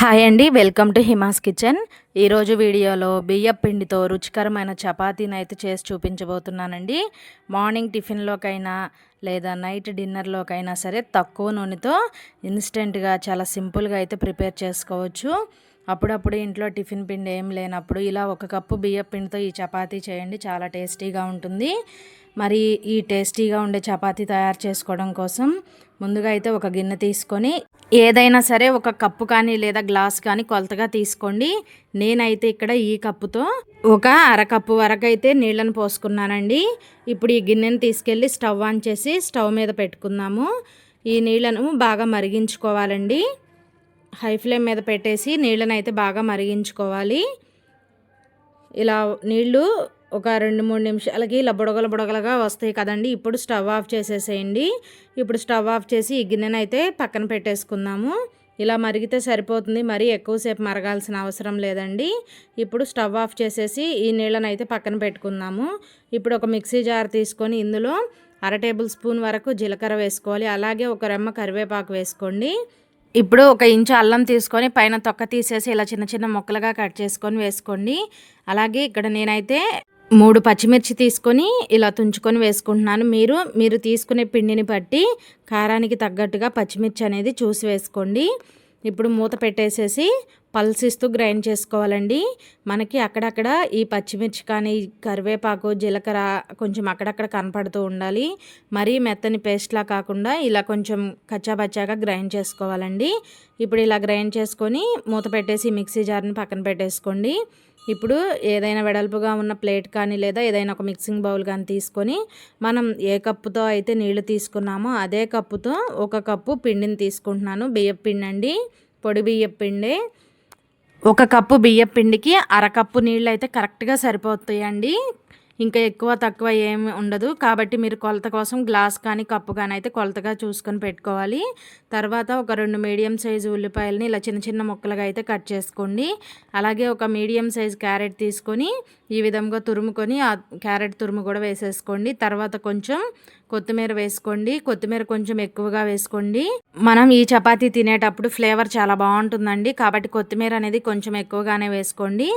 Hi అండి welcome to Hima's kitchen. ఈరోజు వీడియోలో బియ్యం పిండితో రుచికరమైన చపాతీని అయితే చేసి చూపించబోతున్నానండి. మార్నింగ్ టిఫిన్లోకైనా లేదా నైట్ డిన్నర్లోకైనా సరే తక్కువ నూనెతో ఇన్స్టెంట్గా చాలా సింపుల్గా అయితే ప్రిపేర్ చేసుకోవచ్చు. అప్పుడప్పుడు ఇంట్లో టిఫిన్ పిండి ఏం లేనప్పుడు ఇలా ఒక కప్పు బియ్యం పిండితో ఈ చపాతీ చేయండి చాలా టేస్టీగా ఉంటుంది. మరి ఈ టేస్టీగా ఉండే చపాతీ తయారు చేసుకోవడం కోసం ముందుగా అయితే ఒక గిన్నె తీసుకొని ఏదైనా సరే ఒక కప్పు కానీ లేదా గ్లాస్ కానీ కొలతగా తీసుకోండి. నేనైతే ఇక్కడ ఈ కప్పుతో ఒక అరకప్పు వరకు అయితే నీళ్ళని పోసుకున్నానండి. ఇప్పుడు ఈ గిన్నెని తీసుకెళ్ళి స్టవ్ ఆన్ చేసి స్టవ్ మీద పెట్టుకుందాము. ఈ నీళ్ళను బాగా మరిగించుకోవాలండి. హై ఫ్లేమ్ మీద పెట్టేసి నీళ్ళని అయితే బాగా మరిగించుకోవాలి. ఇలా నీళ్ళు ఒక రెండు మూడు నిమిషాలకి ఇలా బుడగల బుడగలుగా వస్తాయి కదండి. ఇప్పుడు స్టవ్ ఆఫ్ చేసేసేయండి. ఇప్పుడు స్టవ్ ఆఫ్ చేసి ఈ గిన్నెనైతే పక్కన పెట్టేసుకుందాము. ఇలా మరిగితే సరిపోతుంది. మరీ ఎక్కువసేపు మరగాల్సిన అవసరం లేదండి. ఇప్పుడు స్టవ్ ఆఫ్ చేసేసి ఈ నీళ్ళని అయితే పక్కన పెట్టుకుందాము. ఇప్పుడు ఒక మిక్సీ జార్ తీసుకొని ఇందులో అర టేబుల్ స్పూన్ వరకు జీలకర్ర వేసుకోవాలి. అలాగే ఒక రెమ్మ కరివేపాకు వేసుకోండి. ఇప్పుడు ఒక ఇంచు అల్లం తీసుకొని పైన తొక్క తీసేసి ఇలా చిన్న చిన్న ముక్కలుగా కట్ చేసుకొని వేసుకోండి. అలాగే ఇక్కడ నేనైతే మూడు పచ్చిమిర్చి తీసుకొని ఇలా తుంచుకొని వేసుకుంటున్నాను. మీరు మీరు తీసుకునే పిండిని బట్టి కారానికి తగ్గట్టుగా పచ్చిమిర్చి అనేది చూసి వేసుకోండి. ఇప్పుడు మూత పెట్టేసేసి పల్సిస్తూ గ్రైండ్ చేసుకోవాలండి. మనకి అక్కడక్కడ ఈ పచ్చిమిర్చి కానీ కరివేపాకు జీలకర్ర కొంచెం అక్కడక్కడ కనపడుతూ ఉండాలి. మరీ మెత్తని పేస్ట్లా కాకుండా ఇలా కొంచెం కచ్చాపచ్చాగా గ్రైండ్ చేసుకోవాలండి. ఇప్పుడు ఇలా గ్రైండ్ చేసుకొని మూత పెట్టేసి మిక్సీ జార్ని పక్కన పెట్టేసుకోండి. ఇప్పుడు ఏదైనా వెడల్పుగా ఉన్న ప్లేట్ కానీ లేదా ఏదైనా ఒక మిక్సింగ్ బౌల్ కానీ తీసుకొని మనం ఏ కప్పుతో అయితే నీళ్ళు తీసుకున్నామో అదే కప్పుతో ఒక కప్పు పిండిని తీసుకుంటున్నాను. బియ్యం పిండి అండి పొడి బియ్యం పిండి. ఒక కప్పు బియ్యం పిండికి అరకప్పు నీళ్ళు అయితే కరెక్ట్గా సరిపోతాయండి. ఇంకా ఎక్కువ తక్కువ ఏమి ఉండదు. కాబట్టి మీరు కొలత కోసం గ్లాస్ కానీ కప్పు కానీ అయితే కొలతగా చూసుకొని పెట్టుకోవాలి. తర్వాత ఒక రెండు మీడియం సైజు ఉల్లిపాయలని ఇలా చిన్న చిన్న ముక్కలుగా అయితే కట్ చేసుకోండి. అలాగే ఒక మీడియం సైజు క్యారెట్ తీసుకొని ఈ విధంగా తురుముకొని ఆ క్యారెట్ తురుము కూడా వేసేసుకోండి. తర్వాత కొంచెం కొత్తిమీర వేసుకోండి. కొత్తిమీర కొంచెం ఎక్కువగా వేసుకోండి. మనం ఈ చపాతీ తినేటప్పుడు ఫ్లేవర్ చాలా బాగుంటుందండి. కాబట్టి కొత్తిమీర అనేది కొంచెం ఎక్కువగానే వేసుకోండి.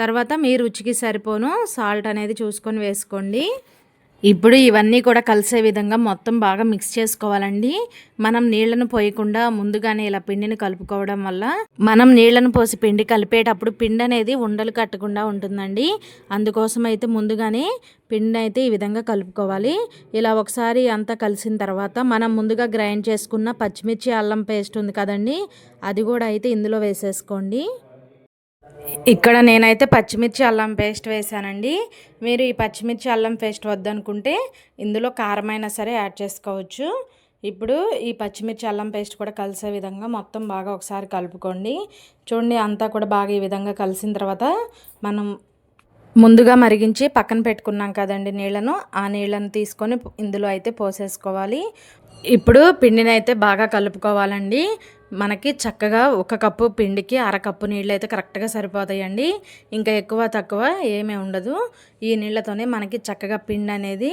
తర్వాత మీ రుచికి సరిపోను సాల్ట్ అనేది చూసుకోండి చూసుకొని వేసుకోండి. ఇప్పుడు ఇవన్నీ కూడా కలిసే విధంగా మొత్తం బాగా మిక్స్ చేసుకోవాలండి. మనం నీళ్ళను పోయకుండా ముందుగానే ఇలా పిండిని కలుపుకోవడం వల్ల మనం నీళ్ళను పోసి పిండి కలిపేటప్పుడు పిండి అనేది ఉండలు కట్టకుండా ఉంటుందండి. అందుకోసం అయితే ముందుగానే పిండి అయితే ఈ విధంగా కలుపుకోవాలి. ఇలా ఒకసారి అంతా కలిసిన తర్వాత మనం ముందుగా గ్రైండ్ చేసుకున్న పచ్చిమిర్చి అల్లం పేస్ట్ ఉంది కదండి అది కూడా అయితే ఇందులో వేసేసుకోండి. ఇక్కడ నేనైతే పచ్చిమిర్చి అల్లం పేస్ట్ వేసానండి మీరు ఈ పచ్చిమిర్చి అల్లం పేస్ట్ వద్దనుకుంటే ఇందులో కారమైనా సరే యాడ్ చేసుకోవచ్చు. ఇప్పుడు ఈ పచ్చిమిర్చి అల్లం పేస్ట్ కూడా కలిసే విధంగా మొత్తం బాగా ఒకసారి కలుపుకోండి. చూడండి అంతా కూడా బాగా ఈ విధంగా కలిసిన తర్వాత మనం ముందుగా మరిగించి పక్కన పెట్టుకున్నాం కదండి నీళ్ళను. ఆ నీళ్ళను తీసుకొని ఇందులో అయితే పోసేసుకోవాలి. ఇప్పుడు పిండిని అయితే బాగా కలుపుకోవాలండి. మనకి చక్కగా ఒక కప్పు పిండికి అరకప్పు నీళ్ళు అయితే కరెక్ట్గా సరిపోతాయండి. ఇంకా ఎక్కువ తక్కువ ఏమీ ఉండదు. ఈ నీళ్ళతోనే మనకి చక్కగా పిండి అనేది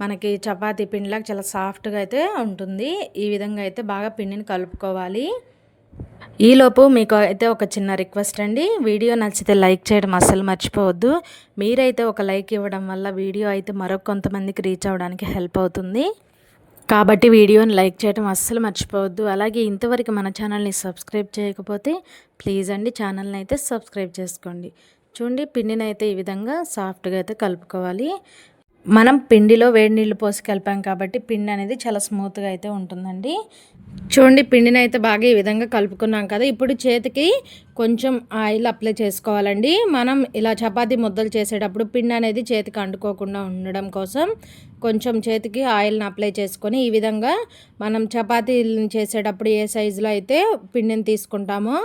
మనకి చపాతీ పిండిలాగా చాలా సాఫ్ట్గా అయితే ఉంటుంది. ఈ విధంగా అయితే బాగా పిండిని కలుపుకోవాలి. ఈలోపు మీకు అయితే ఒక చిన్న రిక్వెస్ట్ అండి. వీడియో నచ్చితే లైక్ చేయడం అస్సలు మర్చిపోవద్దు. మీరైతే ఒక లైక్ ఇవ్వడం వల్ల వీడియో అయితే మరొక కొంతమందికి రీచ్ అవ్వడానికి హెల్ప్ అవుతుంది. కాబట్టి వీడియోని లైక్ చేయడం అస్సలు మర్చిపోవద్దు. అలాగే ఇంతవరకు మన ఛానల్ని సబ్స్క్రైబ్ చేయకపోతే ప్లీజ్ అండి ఛానల్ని అయితే సబ్స్క్రైబ్ చేసుకోండి. చూడండి పిండిని అయితే ఈ విధంగా సాఫ్ట్గా అయితే కలుపుకోవాలి. మనం పిండిలో వేడి నీళ్ళు పోసి కలిపాం కాబట్టి పిండి అనేది చాలా స్మూత్గా అయితే ఉంటుందండి. చూడండి పిండిని అయితే బాగా ఈ విధంగా కలుపుకున్నాం కదా. ఇప్పుడు చేతికి కొంచెం ఆయిల్ అప్లై చేసుకోవాలండి. మనం ఇలా చపాతీ ముద్దలు చేసేటప్పుడు పిండి అనేది చేతికి అంటుకోకుండా ఉండడం కోసం కొంచెం చేతికి ఆయిల్ని అప్లై చేసుకొని ఈ విధంగా మనం చపాతీలను చేసేటప్పుడు ఏ సైజులో అయితే పిండిని తీసుకుంటామో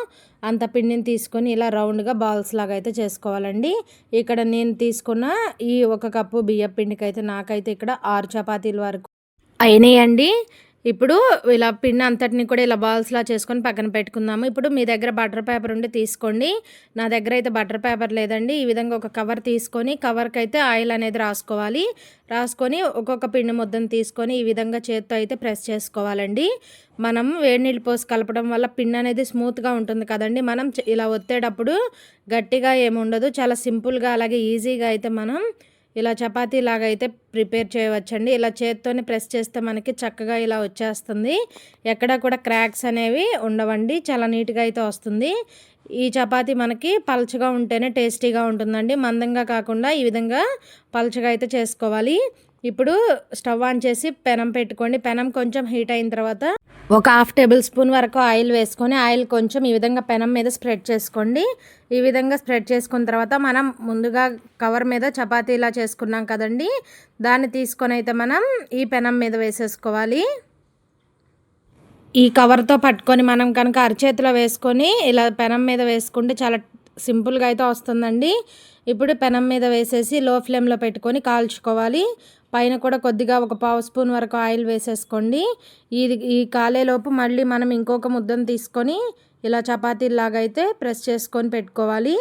అంత పిండిని తీసుకొని ఇలా రౌండ్గా బాల్స్ లాగా అయితే చేసుకోవాలండి. ఇక్కడ నేను తీసుకున్న ఈ ఒక కప్పు బియ్య పిండికి అయితే నాకైతే ఇక్కడ ఆరు చపాతీల వరకు అయినాయండి. ఇప్పుడు ఇలా పిండి అంతటిని కూడా ఇలా బాల్స్లా చేసుకొని పక్కన పెట్టుకుందాము. ఇప్పుడు మీ దగ్గర బటర్ పేపర్ ఉండి తీసుకోండి. నా దగ్గర అయితే బటర్ పేపర్ లేదండి. ఈ విధంగా ఒక కవర్ తీసుకొని కవర్కి అయితే ఆయిల్ అనేది రాసుకోవాలి. రాసుకొని ఒక్కొక్క పిండి ముద్దను తీసుకొని ఈ విధంగా చేత్తో అయితే ప్రెస్ చేసుకోవాలండి. మనం వేడి నీళ్ళు పోసి కలపడం వల్ల పిండి అనేది స్మూత్గా ఉంటుంది కదండి. మనం ఇలా ఒత్తేటప్పుడు గట్టిగా ఏమి ఉండదు. చాలా సింపుల్గా అలాగే ఈజీగా అయితే మనం ఇలా చపాతీ లాగా అయితే ప్రిపేర్ చేయవచ్చండి. ఇలా చేత్తోనే ప్రెస్ చేస్తే మనకి చక్కగా ఇలా వచ్చేస్తుంది. ఎక్కడ కూడా క్రాక్స్ అనేవి ఉండవండి. చాలా నీట్గా అయితే వస్తుంది. ఈ చపాతి మనకి పలచగా ఉంటేనే టేస్టీగా ఉంటుందండి. మందంగా కాకుండా ఈ విధంగా పలచగా అయితే చేసుకోవాలి. ఇప్పుడు స్టవ్ ఆన్ చేసి పెనం పెట్టుకోండి. పెనం కొంచెం హీట్ అయిన తర్వాత ఒక హాఫ్ టేబుల్ స్పూన్ వరకు ఆయిల్ వేసుకొని ఆయిల్ కొంచెం ఈ విధంగా పెనం మీద స్ప్రెడ్ చేసుకోండి. ఈ విధంగా స్ప్రెడ్ చేసుకున్న తర్వాత మనం ముందుగా కవర్ మీద చపాతీలా చేసుకున్నాం కదండి. దాన్ని తీసుకొని అయితే మనం ఈ పెనం మీద వేసేసుకోవాలి. ఈ కవర్తో పట్టుకొని మనం కనుక అరచేతిలో వేసుకొని ఇలా పెనం మీద వేసుకుంటే చాలా సింపుల్గా అయితే వస్తుందండి. ఇప్పుడు పెనం మీద వేసేసి లో ఫ్లేమ్లో పెట్టుకొని కాల్చుకోవాలి. పైన కూడా కొద్దిగా ఒక పావు స్పూన్ వరకు ఆయిల్ వేసేసుకోండి. ఇది ఈ కాలేలోపు మళ్ళీ మనం ఇంకొక ముద్దను తీసుకొని ఇలా చపాతీలాగా అయితే ప్రెస్ చేసుకొని పెట్టుకోవాలి.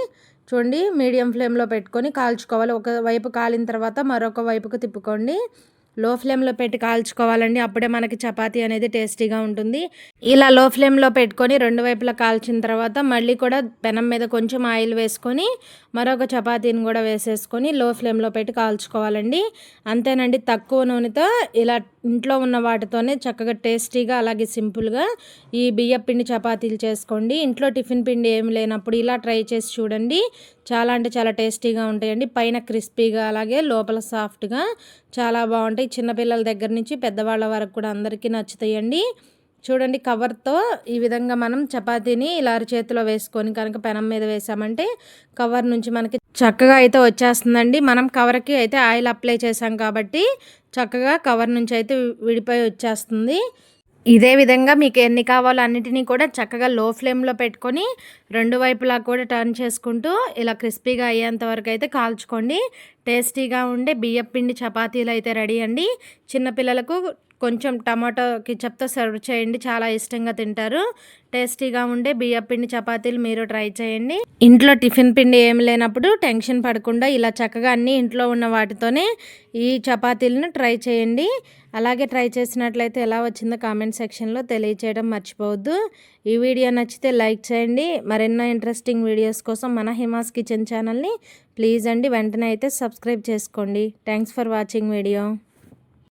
చూడండి మీడియం ఫ్లేమ్లో పెట్టుకొని కాల్చుకోవాలి. ఒక వైపు కాలిన తర్వాత మరొక వైపుకు తిప్పుకోండి. లో ఫ్లేమ్లో పెట్టి కాల్చుకోవాలండి. అప్పుడే మనకి చపాతీ అనేది టేస్టీగా ఉంటుంది. ఇలా లో ఫ్లేమ్లో పెట్టుకొని రెండు వైపులా కాల్చిన తర్వాత మళ్ళీ కూడా పెనం మీద కొంచెం ఆయిల్ వేసుకొని మరొక చపాతీని కూడా వేసేసుకొని లో ఫ్లేమ్లో పెట్టి కాల్చుకోవాలండి. అంతేనండి తక్కువ నూనెతో ఇలా ఇంట్లో ఉన్న వాటితోనే చక్కగా టేస్టీగా అలాగే సింపుల్గా ఈ బియ్య పిండి చపాతీలు చేసుకోండి. ఇంట్లో టిఫిన్ పిండి ఏమి లేనప్పుడు ఇలా ట్రై చేసి చూడండి. చాలా అంటే చాలా టేస్టీగా ఉంటాయండి. పైన క్రిస్పీగా అలాగే లోపల సాఫ్ట్గా చాలా బాగుంటాయి. చిన్నపిల్లల దగ్గర నుంచి పెద్దవాళ్ళ వరకు కూడా అందరికీ నచ్చుతాయండి. చూడండి కవర్తో ఈ విధంగా మనం చపాతీని ఇలా చేతిలో వేసుకొని కనుక పెనం మీద వేసామంటే కవర్ నుంచి మనకి చక్కగా అయితే వచ్చేస్తుందండి. మనం కవర్కి అయితే ఆయిల్ అప్లై చేసాం కాబట్టి చక్కగా కవర్ నుంచి అయితే విడిపోయి వచ్చేస్తుంది. ఇదే విధంగా మీకు ఎన్ని కావాలో అన్నిటినీ కూడా చక్కగా లో ఫ్లేమ్లో పెట్టుకొని రెండు వైపులా కూడా టర్న్ చేసుకుంటూ ఇలా క్రిస్పీగా అయ్యేంత వరకు అయితే కాల్చుకోండి. టేస్టీగా ఉండే బియ్యం పిండి చపాతీలు అయితే రెడీ అండి. చిన్నపిల్లలకు కొంచెం టమాటో కిచప్తో సర్వ్ చేయండి. చాలా ఇష్టంగా తింటారు. టేస్టీగా ఉండే బియ్య పిండి చపాతీలు మీరు ట్రై చేయండి. ఇంట్లో టిఫిన్ పిండి ఏమి లేనప్పుడు టెన్షన్ పడకుండా ఇలా చక్కగా అన్ని ఇంట్లో ఉన్న వాటితోనే ఈ చపాతీలను ట్రై చేయండి. అలాగే ట్రై చేసినట్లయితే ఎలా వచ్చిందో కామెంట్ సెక్షన్లో తెలియచేయడం మర్చిపోవద్దు. ఈ వీడియో నచ్చితే లైక్ చేయండి. మరెన్నో ఇంట్రెస్టింగ్ వీడియోస్ కోసం మన హిమాస్ కిచెన్ ఛానల్ని ప్లీజ్ అండి వెంటనే అయితే సబ్స్క్రైబ్ చేసుకోండి. Thanks for watching video.